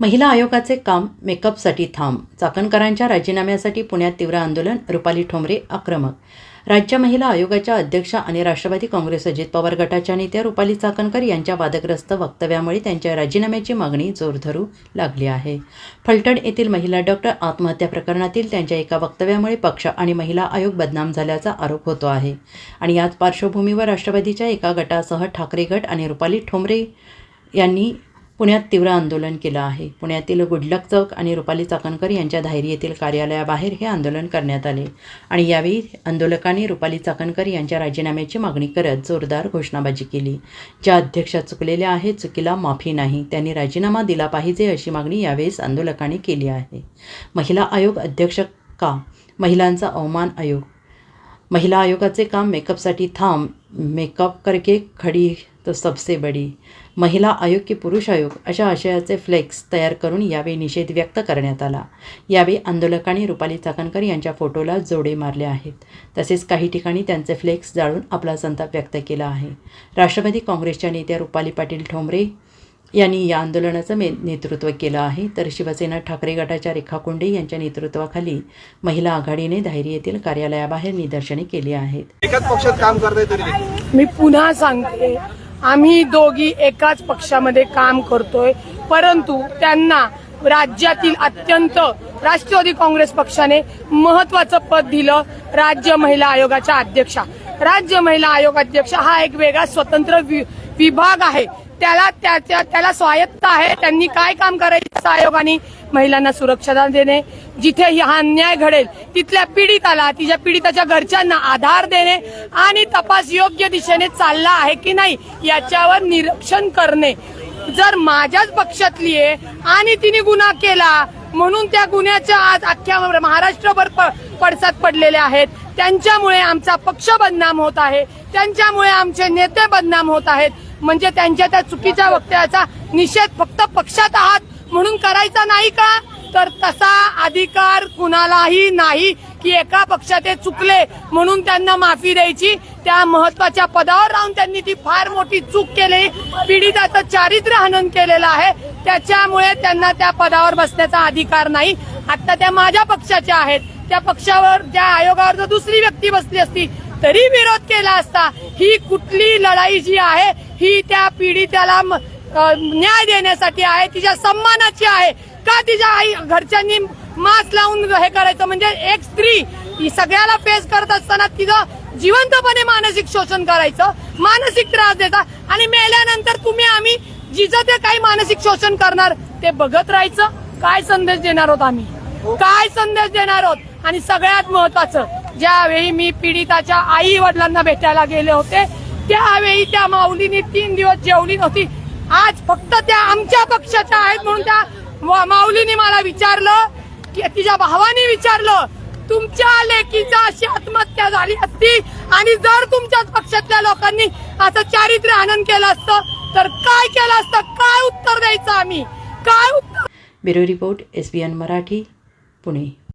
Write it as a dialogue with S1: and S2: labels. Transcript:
S1: महिला आयोगाचे काम मेकअपसाठी थांब. चाकणकरांच्या राजीनाम्यासाठी पुण्यात तीव्र आंदोलन रुपाली ठोंबरे आक्रमक. राज्य महिला आयोगाच्या अध्यक्षा आणि राष्ट्रवादी काँग्रेस अजित पवार गटाच्या नेत्या रुपाली चाकणकर यांच्या वादग्रस्त वक्तव्यामुळे त्यांच्या राजीनाम्याची मागणी जोर धरू लागली आहे. फलटण येथील महिला डॉक्टर आत्महत्या प्रकरणातील त्यांच्या एका वक्तव्यामुळे पक्ष आणि महिला आयोग बदनाम झाल्याचा आरोप होतो आहे. आणि याच पार्श्वभूमीवर राष्ट्रवादीच्या एका गटासह ठाकरे गट आणि रुपाली ठोंबरे यांनी पुण्यात तीव्र आंदोलन केलं आहे. पुण्यातील गुडलक चौक आणि रुपाली चाकणकर यांच्या धायरी येथील कार्यालयाबाहेर हे आंदोलन करण्यात आले आणि यावेळी आंदोलकांनी रुपाली चाकणकर यांच्या राजीनाम्याची मागणी करत जोरदार घोषणाबाजी केली. ज्या अध्यक्षा चुकलेल्या आहेत चुकीला माफी नाही. त्यांनी राजीनामा दिला पाहिजे अशी मागणी यावेळेस आंदोलकांनी केली आहे. महिला आयोग अध्यक्ष का? महिलांचा अवमान आयोग. महिला आयोगाचे काम मेकअपसाठी थांब. मेकअप करके खडी तो सबसे बडी महिला आयोग की पुरुष आयोग अशा आशयाचे फ्लेक्स तयार करून यावेळी निषेध व्यक्त करण्यात आला. यावेळी आंदोलकांनी रुपाली चाकणकर यांच्या फोटोला जोडे मारले आहेत. तसेच काही ठिकाणी त्यांचे फ्लेक्स जाळून आपला संताप व्यक्त केला आहे. राष्ट्रवादी काँग्रेसच्या नेत्या रुपाली पाटील ठोंबरे यांनी या आंदोलनाचं मे नेतृत्व केलं आहे. तर शिवसेना ठाकरे गटाच्या रेखा कोंडे यांच्या नेतृत्वाखाली महिला आघाडीने धायरी येथील कार्यालयाबाहेर निदर्शने केली आहेत.
S2: एकाच पक्षात काम देखील.
S3: मी पुन्हा सांगते आम्ही दोघी एकाच पक्षामध्ये काम करतोय. परंतु त्यांना राज्यातील अत्यंत राष्ट्रवादी काँग्रेस पक्षाने महत्वाचं पद दिलं राज्य महिला आयोगाच्या अध्यक्षा. राज्य महिला आयोग अध्यक्ष हा एक वेगळा स्वतंत्र वि- विभाग आहे. त्याला त्याच्या त्याला स्वायत्त आहे. त्यांनी काय काम करायचं आयोगाने? महिलांना सुरक्षा देणे. जिथे हा अन्याय घडेल तिथल्या पीडिताला तिच्या पीडिताच्या घरच्यांना आधार देणे आणि तपास योग्य दिशेने चालला आहे की नाही याच्यावर निरीक्षण करणे. जर माझ्याच पक्षातली आहे आणि तिने गुन्हा केला म्हणून त्या गुन्ह्याच्या आज अख्ख्या महाराष्ट्रभर प- पडसाद पडलेले आहेत. त्यांच्यामुळे आमचा पक्ष बदनाम होत आहे. त्यांच्यामुळे आमचे नेते बदनाम होत आहेत. म्हणजे त्यांच्या त्या चुकीच्या वक्तव्याचा निषेध फक्त पक्षात आहात म्हणून करायचा नाही का? तर तसा अधिकार कुणालाही नाही की एका पक्षात ते चुकले म्हणून त्यांना माफी द्यायची. त्या महत्त्वाच्या पदावर राहून त्यांनी ती फार मोठी चूक केली. पीडिताचं चारित्र्य हनन केलेलं आहे. त्याच्यामुळे त्यांना त्या पदावर बसण्याचा अधिकार नाही. आता त्या माझ्या पक्षाच्या आहेत. त्या पक्षावर त्या आयोगावर जर दुसरी व्यक्ती बसली असती तरी विरोध केला असता ही कुठली लढाई जी आहे ही त्या पीडित्याला म- न्याय देण्यासाठी आहे तिच्या सन्मानाची आहे का तिच्या आई घरच्यांनी मास्क लावून हे करायचं? म्हणजे एक स्त्री सगळ्याला फेस करत असताना तिचं जिवंतपणे मानसिक शोषण करायचं मानसिक त्रास द्यायचा आणि मेल्यानंतर तुम्ही आम्ही जिचं ते काही मानसिक शोषण करणार ते बघत राहायचं. काय संदेश देणार आहोत आम्ही? काय संदेश देणार आहोत? आणि सगळ्यात महत्वाचं ज्यावेळी मी पीडिताच्या आई वडिलांना भेटायला गेले होते त्यावेळी त्या माऊलीने तीन दिवस जेवली नव्हती. आज फक्त त्या आमच्या पक्षाच्या आहेत म्हणून त्या माऊलीने मला विचारलं की तिच्या भावाने विचारलं तुमच्या लेकीचा अशी आत्महत्या झाली असती आणि जर तुमच्याच पक्षातल्या लोकांनी असं चारित्र्य आनंद केलं असतं तर काय केलं असतं? काय उत्तर द्यायचं आम्ही? काय उत्तर
S1: bureau report S N Marathi Pune